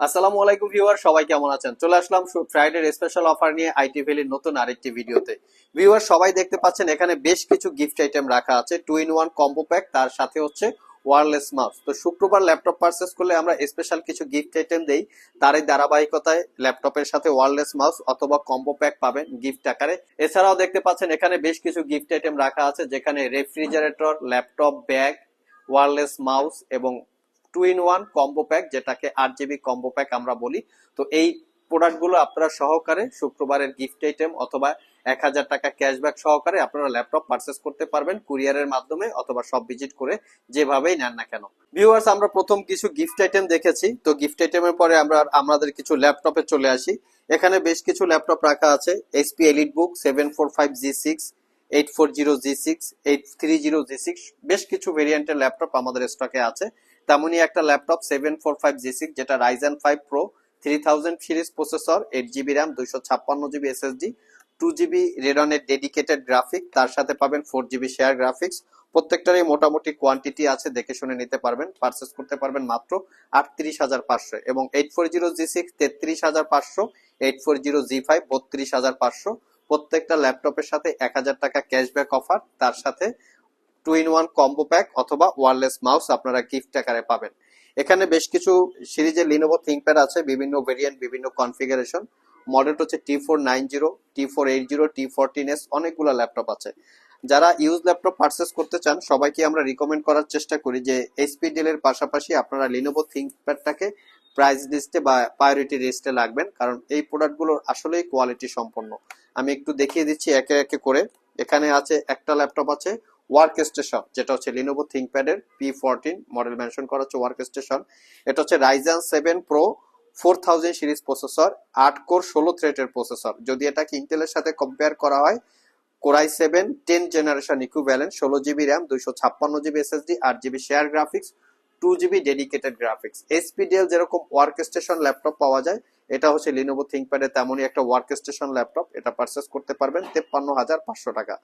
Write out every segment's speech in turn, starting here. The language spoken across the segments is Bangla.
আসসালামু আলাইকুম ভিউয়ার, সবাই কেমন আছেন? চলে আসলাম ফ্রাইডে স্পেশাল অফার নিয়ে আইটি ভ্যালির নতুন আরেকটি ভিডিওতে। ভিউয়ার, সবাই দেখতে পাচ্ছেন এখানে বেশ কিছু গিফট আইটেম রাখা আছে two in one combo pack তার সাথে হচ্ছে ওয়ারলেস মাউস তো শুক্রবার ল্যাপটপ পারচেস করলে আমরা স্পেশাল কিছু গিফট আইটেম দেই, তারই ধারাবাহিকতায় ল্যাপটপের সাথে ওয়ারলেস মাউস অথবা কম্বো প্যাক পাবেন গিফট আকারে। এছাড়াও দেখতে পাচ্ছেন এখানে বেশ কিছু গিফট আইটেম রাখা আছে, যেখানে refrigerator laptop bag wireless mouse এবং two in one combo pack যেটাকে আট জিবি কম্বো প্যাক আমরা বলি। তো এই প্রোডাক্টগুলো আপনারা সহকারে শুক্রবারের গিফট আইটেম অথবা এক হাজার টাকা ক্যাশব্যাক সহকারে আপনারা ল্যাপটপ পারচেস করতে পারবেন কুরিয়ারের মাধ্যমে অথবা সব ভিজিট করে যেভাবেই নেন না কেন। ভিউয়ার্স আমরা প্রথম কিছু গিফট আইটেম দেখেছি। তো গিফট আইটেমের পরে আমরা, আমাদের কিছু ল্যাপটপে চলে আসি। এখানে বেশ কিছু ল্যাপটপ রাখা আছে। HP EliteBook seven four five G six eight four zero G six eight three zero G six বেশ কিছু ভেরিয়েন্টের ল্যাপটপ আমাদের স্টকে আছে। তেমনই একটা laptop seven four five G six যেটা Ryzen five pro three thousand series processor eight GB RAM দুইশো ছাপ্পান্ন জিবি এসএসডি টু জিবি রেডনের ডেডিকেটেড গ্রাফিক তার সাথে পাবেন ফোর জিবি শেয়ার গ্রাফিক্স প্রত্যেকটারই মোটামুটি কোয়ান্টিটি আছে, দেখে শুনে নিতে পারবেন। পারচেস করতে পারবেন মাত্র আটত্রিশ হাজার পাঁচশো। এবং eight four zero G six তেত্রিশ হাজার পাঁচশো eight four zero G five বত্রিশ হাজার পাঁচশো। প্রত্যেকটা ল্যাপটপের সাথে এক হাজার টাকা ক্যাশব্যাক অফার তার সাথে two in one combo pack অথবা ওয়ারলেস মাউস আপনারা গিফট আকারে পাবেন। এখানে বেশ কিছু সিরিজের লিনোভো থিঙ্কপ্যাড আছে, বিভিন্ন ভেরিয়েন্ট বিভিন্ন কনফিগারেশন মডেল হচ্ছে T four nine zero T four eight zero T fourteen S অনেকগুলো ল্যাপটপ আছে। যারা ইউজ ল্যাপটপ পারচেস করতে চান, সবাইকে আমরা রিকমেন্ড করার চেষ্টা করি যে এইচপি ডেলের পাশাপাশি আপনারা লিনোভো থিঙ্কপ্যাডটাকে প্রাইস লিস্টে বা প্রায়োরিটি লিস্টে লাগবেন, কারণ এই প্রোডাক্টগুলোর আসলেই কোয়ালিটি সম্পন্ন। আমি একটু দেখিয়ে দিচ্ছি একে একে করে। এখানে আছে একটা ল্যাপটপ আছে ওয়ার্ক স্টেশন যেটা হচ্ছে লিনোভো থিঙ্কপ্যাড এর পি ফোরটিন মডেল মেনশন করা হচ্ছে ওয়ার্ক স্টেশন এটা হচ্ছে Ryzen seven pro four thousand series processor আট কোর ষোলো থ্রেটের প্রসেসর যদি এটাকে ইন্টেলের সাথে কম্পেয়ার করা হয় core i seven ten generation equivalent ষোলো জিবি র্যাম দুইশো ছাপ্পান্ন জিবি এসএসডি আট GB share graphics two GB dedicated graphics এসপিডিএল যেরকম ওয়ার্ক স্টেশন ল্যাপটপ পাওয়া যায়, এটা হচ্ছে লিনোভো থিঙ্কপ্যাডে তেমনই একটা ওয়ার্ক স্টেশন ল্যাপটপ, এটা পারচেস করতে পারবেন তেপ্পান্ন হাজার পাঁচশো টাকা।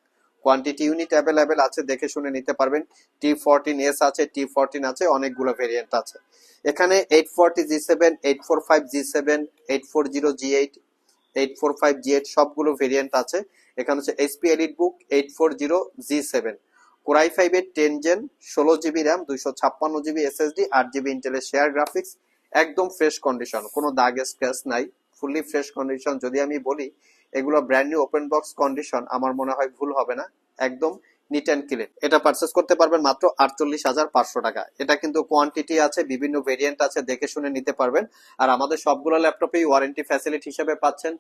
কোয়ান্টিটি ইউনিট অ্যাভেলেবেল আছে, দেখে শুনে নিতে পারবেন। টি ফোরটিন এস আছে টি ফোরটিন আছে, অনেকগুলো ভেরিয়েন্ট আছে। এখানে eight forty G seven eight four five G seven eight four zero G eight eight four five G eight সবগুলো ভেরিয়েন্ট আছে। এখানে হচ্ছে HP EliteBook eight four zero G seven core i five এর টেন জেন ষোলো জিবি র্যাম দুইশো ছাপ্পান্ন জিবি এসএসডি আট জিবি ইন্টেলের শেয়ার গ্রাফিক্স একদম ফ্রেশ কন্ডিশন কোনো দাগ স্ক্র্যাচ নাই। ফুললি ফ্রেশ কন্ডিশন যদি আমি বলি এগুলো brand new open box condition আমার মনে হয় ভুল হবে না। একদম নিট অ্যান্ড ক্লিন এটা পারচেস করতে পারবেন মাত্র আটচল্লিশ হাজার পাঁচশো টাকা। এটা কিন্তু কোয়ান্টিটি আছে, বিভিন্ন ভেরিয়েন্ট আছে, দেখে শুনে নিতে পারবেন। আর আমাদের সবগুলো ল্যাপটপেই ওয়ারেন্টি ফ্যাসিলিটি হিসেবে পাচ্ছেন।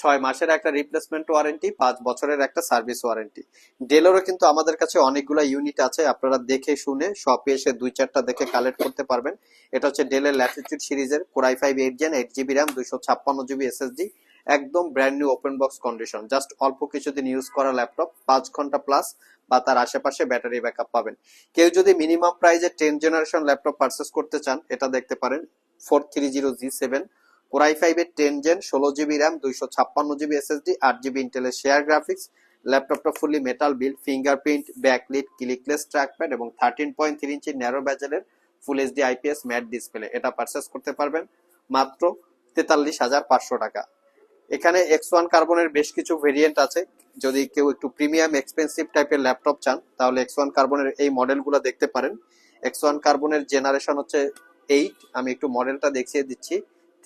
ছয় মাসের একটা রিপ্লেসমেন্ট ওয়ারেন্টি পাঁচ বছরের একটা সার্ভিস ওয়ারেন্টি ডেলেরও কিন্তু আমাদের কাছে অনেকগুলো ইউনিট আছে, আপনারা দেখে শুনে শপে এসে দুই চারটা দেখে কালেক্ট করতে পারবেন। এটা হচ্ছে ডেলের ল্যাটিটিউড সিরিজের core i five eight gen eight GB RAM দুইশো ছাপ্পান্ন জিবি এসএসডি একদম brand new open box condition just অল্প কিছুদিন ইউজ করা ল্যাপটপ পাঁচ ঘণ্টা প্লাস বা তার আশেপাশে ব্যাটারি ব্যাকআপ পাবেন। কেউ যদি মিনিমাম প্রাইজে টেন জেনারেশন ল্যাপটপ পারচেস করতে চান, এটা দেখতে পারেন four three zero G seven core i five এর টেন জেন ষোলো জিবি র্যাম দুইশো ছাপ্পান্ন জিবি এসএসডি আট জিবি ইন্টেলের শেয়ার গ্রাফিক্স ল্যাপটপটা fully metal build fingerprint backlit clickless trackpad এবং thirteen point three inch narrow ব্যাজেলের full HD IPS matte display এটা পারচেস করতে পারবেন মাত্র তেতাল্লিশ হাজার পাঁচশো টাকা। এখানে এক্স ওয়ান কার্বনের বেশ কিছু ভেরিয়েন্ট আছে। যদি কেউ একটু প্রিমিয়াম এক্সপেন্সিভ টাইপের ল্যাপটপ চান, তাহলে এক্স ওয়ান কার্বনের এই মডেলগুলো দেখতে পারেন। এক্স ওয়ান কার্বনের জেনারেশন হচ্ছে এইট আমি একটু মডেলটা দেখিয়ে দিচ্ছি।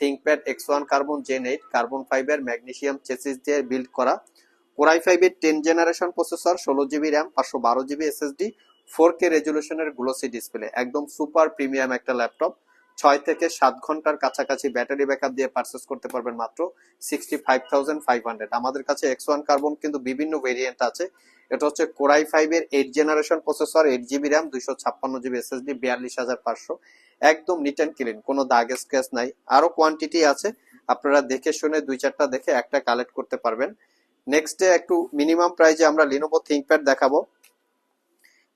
ThinkPad X one carbon gen eight carbon fibre magnesium chassis দিয়ে বিল্ড করা। কোরাই ফাইভের টেন জেনারেশন প্রসেসর ষোলো জিবি র্যাম পাঁচশো বারো জিবি এসএসডি ফোর কে রেজলিউশনের গ্লোসি ডিসপ্লে একদম সুপার প্রিমিয়াম একটা ল্যাপটপ ছয় থেকে সাত ঘণ্টার কাছাকাছি ব্যাটারি ব্যাকআপ দিয়ে পারচেস করতে পারবেন মাত্র sixty five thousand five hundred আমাদের কাছে এক্স ওয়ান কার্বন কিন্তু বিভিন্ন ভেরিয়েন্ট আছে। এটা হচ্ছে কোরাই ফাইভ এর eight generation processor eight GB RAM দুইশো ছাপ্পান্ন জিবি এসএসডি বিয়াল্লিশ হাজার পাঁচশো। একদম নিট অ্যান্ড ক্লিন কোনো দাগ স্ক্র্যাচ নাই। আরও কোয়ান্টিটি আছে, আপনারা দেখে শুনে দুই চারটা দেখে একটা কালেক্ট করতে পারবেন। নেক্সট ডে একটু মিনিমাম প্রাইজে আমরা লিনোভো থিঙ্কপ্যাড দেখাবো।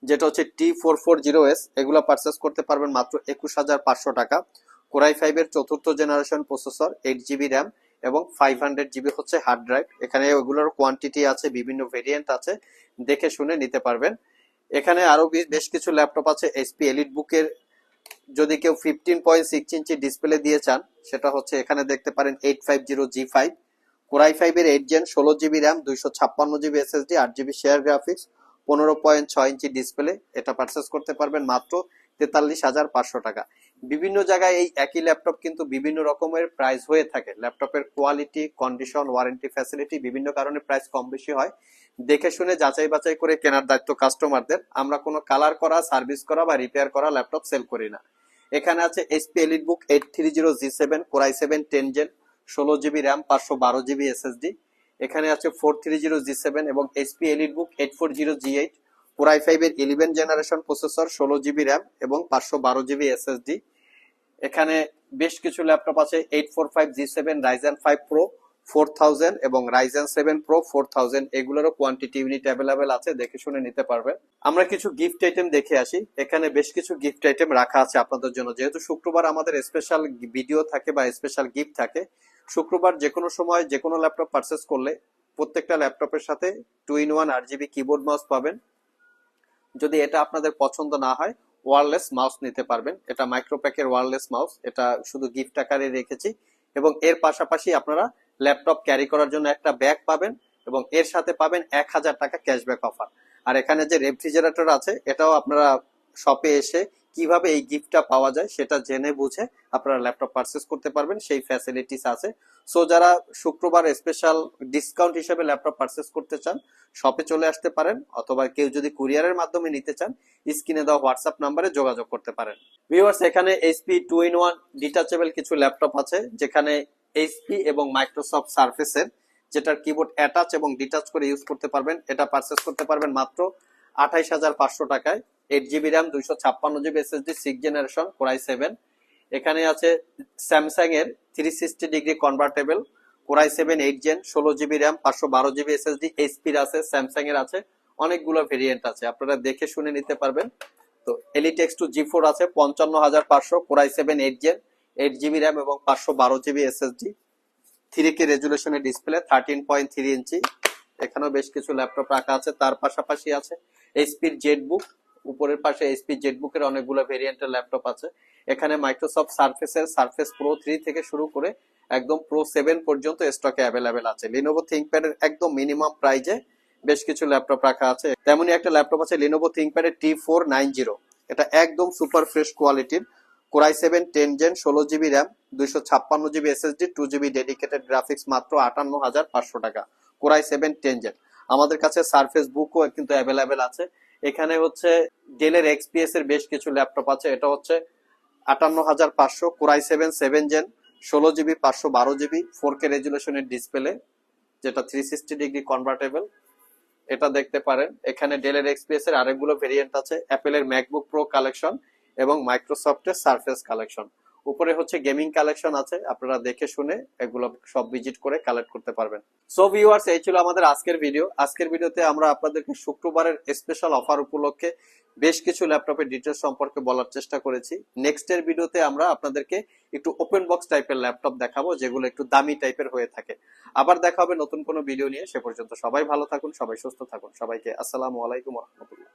যেটা হচ্ছে T four four zero S এগুলো পারচেস করতে পারবেন মাত্র একুশ হাজার পাঁচশো টাকা। কোরাই ফাইভ এর চতুর্থ generation processor eight GB RAM এবং ফাইভ হান্ড্রেড জিবি হচ্ছে হার্ড ড্রাইভ এখানে ওগুলোর কোয়ান্টিটি আছে, বিভিন্ন ভেরিয়েন্ট আছে, দেখে শুনে নিতে পারবেন। এখানে আরও বেশ কিছু ল্যাপটপ আছে এসপি এলিট বুকের যদি কেউ fifteen point six inch display দিয়ে চান, সেটা হচ্ছে এখানে দেখতে পারেন eight five zero G five core i five এর এইট জেন ষোলো জিবি র্যাম দুইশো ছাপ্পান্ন জিবি এসএসডি আট জিবি শেয়ার গ্রাফিক্স পনেরো পয়েন্ট ছয় ইঞ্চি ডিসপ্লে এটা পারচেস করতে পারবেন মাত্র তেতাল্লিশ হাজার পাঁচশো টাকা। বিভিন্ন জায়গায় এই একই ল্যাপটপ কিন্তু বিভিন্ন রকমের প্রাইস হয়ে থাকে। ল্যাপটপের কোয়ালিটি কন্ডিশন ওয়ারেন্টি ফ্যাসিলিটি বিভিন্ন কারণে প্রাইস কম বেশি হয়। দেখে শুনে যাচাই বাছাই করে কেনার দায়িত্ব কাস্টমারদের আমরা কোনো কালার করা সার্ভিস করা বা রিপেয়ার করা ল্যাপটপ সেল করি না। এখানে আছে HP EliteBook eight three zero G seven core i seven ten gen ষোলো জিবি র্যাম পাঁচশো বারো জিবি এসএসডি এখানে আছে four three zero G seven এবং HP EliteBook eight four zero G eight core i five এর ইলেভেন জেনারেশন প্রসেসর ষোলো জিবি র্যাম এবং পাঁচশো বারো জিবি এসএসডি এখানে বেশ কিছু ল্যাপটপ আছে eight four five G seven Ryzen five pro four thousand এবং Ryzen seven pro four thousand, এগুলোরও quantity unit available আছে, দেখে শুনে নিতে পারবেন। আমরা কিছু গিফট আইটেম দেখে আসি। এখানে বেশ কিছু গিফট আইটেম রাখা আছে আপনাদের জন্য। যেহেতু শুক্রবার আমাদের স্পেশাল ভিডিও থাকে বা স্পেশাল গিফট থাকে, শুক্রবার যে কোনো সময় যে কোনো ল্যাপটপ পারচেস করলে প্রত্যেকটা ল্যাপটপের সাথে two in one RGB keyboard mouse পাবেন। যদি এটা আপনাদের পছন্দ না হয় ওয়ারলেস মাউস নিতে পারবেন। এটা মাইক্রোপ্যাকের ওয়ারলেস মাউস এটা শুধু গিফট আকারে রেখেছি। এবং এর পাশাপাশি আপনারা ল্যাপটপ ক্যারি করার জন্য একটা ব্যাগ পাবেন এবং এর সাথে পাবেন এক হাজার টাকা ক্যাশব্যাক অফার। আর এখানে যে রেফ্রিজারেটর আছে, এটাও আপনারা শপে এসে কীভাবে এই গিফটটা পাওয়া যায় সেটা জেনে বুঝে আপনারা ল্যাপটপ পারচেস করতে পারবেন, সেই ফ্যাসিলিটিস আছে। সো যারা শুক্রবার স্পেশাল ডিসকাউন্ট হিসেবে ল্যাপটপ পারচেস করতে চান শপে চলে আসতে পারেন অথবা কেউ যদি কুরিয়ারের মাধ্যমে নিতে চান, স্ক্রিনে দেওয়া হোয়াটসঅ্যাপ নাম্বারে যোগাযোগ করতে পারেন। ভিউয়ার্স এখানে HP two in one detachable কিছু ল্যাপটপ আছে, যেখানে এইচপি এবং মাইক্রোসফট সার্ফেসের, যেটার কিবোর্ড অ্যাটাচ এবং ডিটাচ করে ইউজ করতে পারবেন, এটা পারচেস করতে পারবেন মাত্র আঠাইশ হাজার পাঁচশো টাকায়। এইট জিবি র্যাম দুইশো ছাপ্পান্ন GB SSD six generation core i seven এখানে আছে স্যামসাং এর three sixty degree convertible core i seven eight gen ষোলো জিবি র্যাম পাঁচশো বারো জিবি এসএসডি এইচপির আছে স্যামসাং এর আছে, অনেকগুলো ভেরিয়েন্ট আছে, আপনারা দেখে শুনে নিতে পারবেন। তো এলিটেক্স টু জি ফোর আছে, পঞ্চান্ন হাজার পাঁচশো core i seven eight gen eight GB RAM এবং পাঁচশো বারো GB SSD three K রেজুলেশনের display thirteen point three inch এখানেও বেশ কিছু ল্যাপটপ রাখা আছে, তার পাশাপাশি আছে এইচপির জেড বুক উপরের পাশে এইচপি বুকের অনেকগুলো ভেরিয়েন্টের ল্যাপটপ আছে। এখানে মাইক্রোসফট সার্ফেসের সার্ফেস প্রো থ্রি থেকে শুরু করে একদম প্রো সেভেন পর্যন্ত স্টকে অ্যাভেলেবেল আছে। লিনোভো থিঙ্কপ্যাডের একদম মিনিমাম প্রাইজে বেশ কিছু ল্যাপটপ রাখা আছে। তেমনই একটা ল্যাপটপ আছে লিনোভো থিঙ্কপ্যাডের টি ফোর নাইন জিরো এটা একদম সুপার ফ্রেশ কোয়ালিটির core i seven ten gen ষোলো জিবি র্যাম দুইশো ছাপ্পান্ন GB SSD two GB dedicated graphics মাত্র আটান্ন হাজার পাঁচশো টাকা। কোরাই সেভেন টেন জেন আমাদের কাছে সার্ফেস বুকও কিন্তু অ্যাভেলেবেল আছে। এখানে হচ্ছে ডেলের এক্সপিএস এর বেশ কিছু ল্যাপটপ আছে। এটা হচ্ছে আটান্ন হাজার পাঁচশো core i seven seven gen ষোলো জিবি পাঁচশো বারো জিবি ফোর কে রেজুলেশনের ডিসপ্লে যেটা থ্রি সিক্সটি ডিগ্রি কনভার্টেবল এটা দেখতে পারেন। এখানে ডেলের এক্সপিএস এর আরেকগুলো ভেরিয়েন্ট আছে। অ্যাপেলের ম্যাকবুক প্রো কালেকশন এবং মাইক্রোসফটের সারফেস কালেকশন উপরে হচ্ছে গেমিং কালেকশন আছে, আপনারা দেখে শুনে এগুলো সব ভিজিট করে কালেক্ট করতে পারবেন। সো ভিউয়ার্স এই ছিল আমাদের আজকের ভিডিও আজকের ভিডিওতে আমরা আপনাদেরকে শুক্রবারের স্পেশাল অফার উপলক্ষে বেশ কিছু ল্যাপটপের ডিটেলস সম্পর্কে বলার চেষ্টা করেছি। নেক্সট এর ভিডিওতে আমরা আপনাদেরকে একটু ওপেন বক্স টাইপের ল্যাপটপ দেখাবো, যেগুলো একটু দামি টাইপের হয়ে থাকে। আবার দেখা হবে নতুন কোনো ভিডিও নিয়ে। সে পর্যন্ত সবাই ভালো থাকুন, সবাই সুস্থ থাকুন। সবাইকে আসসালামু আলাইকুম রহমতুল্লাহ।